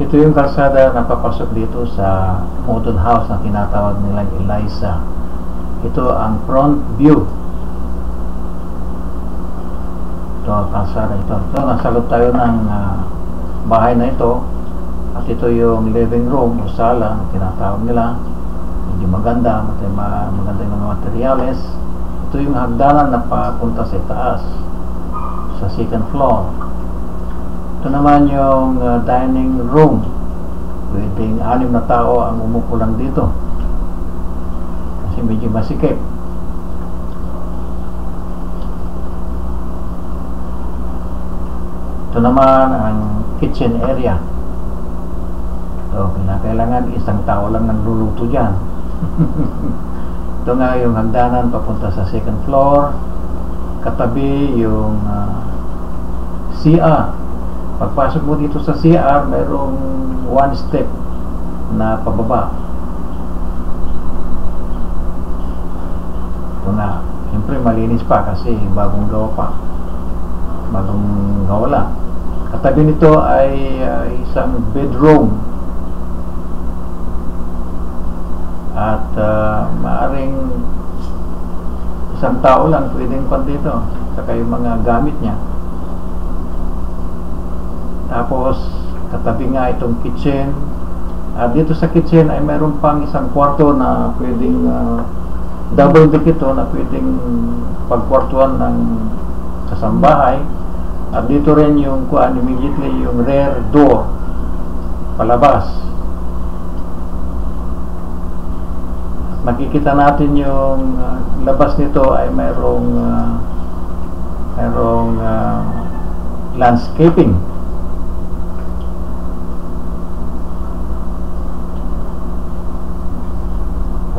Ito yung kalsada na papasok dito sa Moton House na tinatawag nilang Eliza. Ito ang front view. Ito ang kalsada ito. Ito, nasa loob tayo ng ah, bahay na ito. At ito yung living room o sala na tinatawag nila. Medyo maganda, maganda yung mga materials. Ito yung hagdanan na papunta sa itaas sa second floor. Ito naman yung uh, dining room. Pwedeng anim na tao ang umupo lang dito. Kasi medyo masikip. Ito naman ang kitchen area. So, kailangan isang tao lang nagluluto dyan. Ito nga yung hagdanan papunta sa second floor. Katabi yung uh, CR. Pagpasok mo dito sa CR, mayroong one step na pababa. Ito na. Siyempre malinis pa kasi bagong gawa pa. Bagong gawa lang. Katabi nito ay uh, isang bedroom. At uh, maaring isang tao lang pwedeng pan dito. Saka yung mga gamit niya. Tapos, katabi nga itong kitchen. At dito sa kitchen ay mayroon pang isang kwarto na pwedeng uh, double deck ito na pwedeng pagkwartuan ng kasambahay. At dito rin yung kuan immediately yung rear door palabas. At makikita natin yung uh, labas nito ay mayroong uh, mayroong uh, landscaping.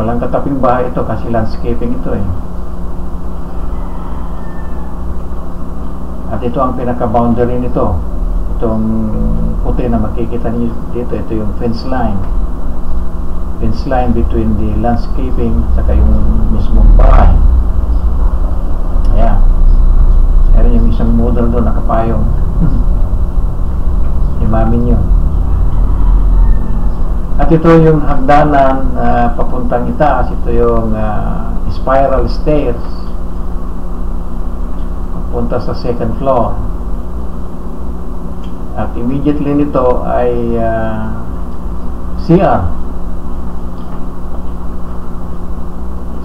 Walang kataping bahay ito kasi landscaping ito eh. At ito ang pinaka-boundary nito. Itong puti na makikita niyo dito, ito yung fence line. Fence line between the landscaping saka yung mismong bahay. Ayan. Meron yung isang model doon, nakapayong. Imamin yun. At ito yung hagdanan na papuntang itaas. Ito yung uh, spiral stairs. Papunta sa second floor. At immediately nito ay uh, CR.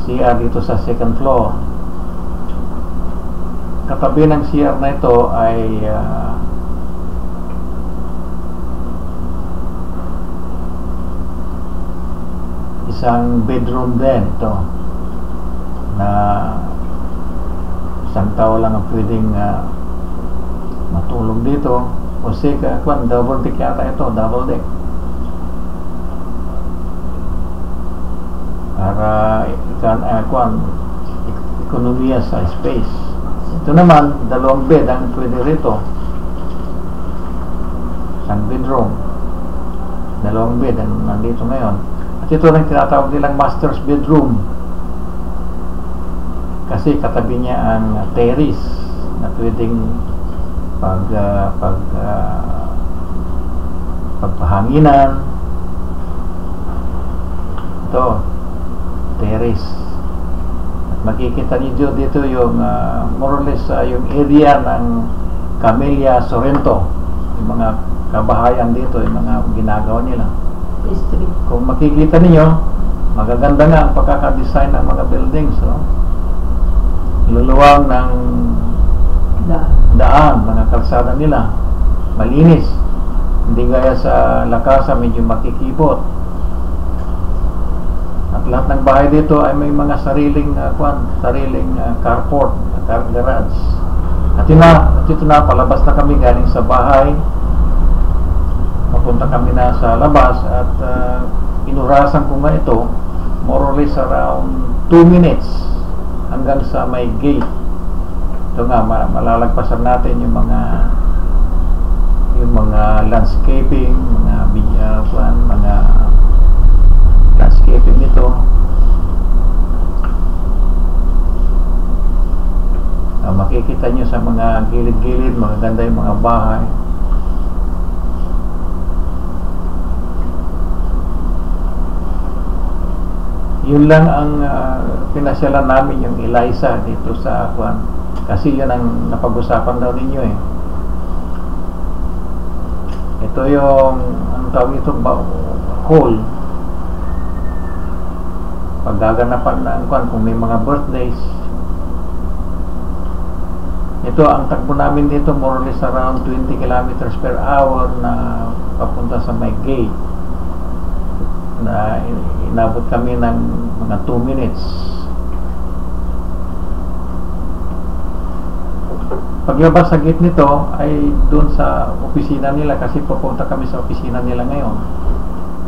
CR dito sa second floor. Katabi ng CR na ito ay uh, isang bedroom din ito na isang tao lang ang pwedeng uh, matulog dito. O sika, kwan, double deck yata ito double deck. Para ikan, uh, kwan ekonomiya sa space. Ito naman, dalawang bed ang pwede rito. Isang bedroom. Dalawang bed ang nandito ngayon at ito rin tinatawag nilang master's bedroom. Kasi katabi niya ang terrace na pwedeng pag uh, pag uh, pagpahanginan. Ito, terrace. At makikita niyo dito yung uh, more or less uh, yung area ng Camellia Sorrento. Yung mga kabahayan dito, yung mga ginagawa nila History. kung makikita ninyo magaganda nga ang pagkakadesign ng mga buildings no? luluwang ng Da. daan mga kalsada nila malinis hindi gaya sa lakasa medyo makikibot at lahat ng bahay dito ay may mga sariling uh, kwan, sariling uh, carport car garage at yun na, at ito na palabas na kami galing sa bahay papunta kami na sa labas at uh, inurasan ko nga ito more or less around 2 minutes hanggang sa may gate. Ito nga ma- malalagpasan natin yung mga yung mga landscaping mga kwan, mga landscaping nito. Uh, makikita nyo sa mga gilid-gilid magaganda yung mga bahay Yun lang ang uh, pinasyalan namin yung Eliza dito sa Juan. Kasi yun ang napag-usapan daw ninyo eh. Ito yung, ano tawag ito, ba, hall. Paggaganapan ng Juan, kung may mga birthdays. Ito, ang takbo namin dito, more or less around 20 kilometers per hour na papunta sa may gate na inabot kami ng mga 2 minutes. Paglabas sa gate nito ay doon sa opisina nila kasi pupunta kami sa opisina nila ngayon.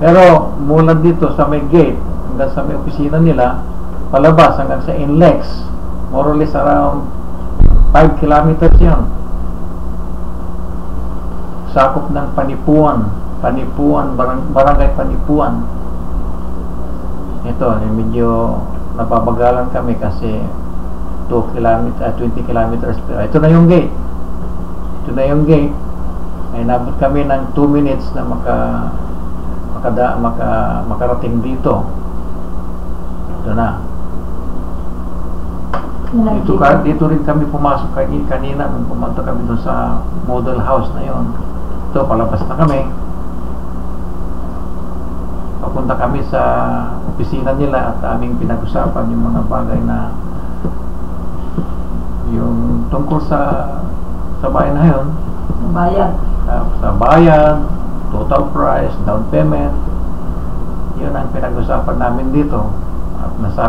Pero mula dito sa may gate hanggang sa may opisina nila palabas hanggang sa Inlex more or less around 5 kilometers yun sakop ng Panipuan Panipuan, barang, barangay Panipuan. Ito, eh, medyo napapagalan kami kasi 2 km, uh, 20 kilometers per ito na yung gate. Ito na yung gate. Ay nabot kami ng 2 minutes na maka makada, maka, makarating dito. Ito na. Dito, ka, dito rin kami pumasok. Kanina, kanina nung pumunta kami doon sa model house na yon ito palabas na kami. Papunta kami sa opisina nila at aming pinag-usapan yung mga bagay na yung tungkol sa sa bayan na yun. Bayan. sa, sa bayan total price, down payment. Yun ang pinag-usapan namin dito. At nasabi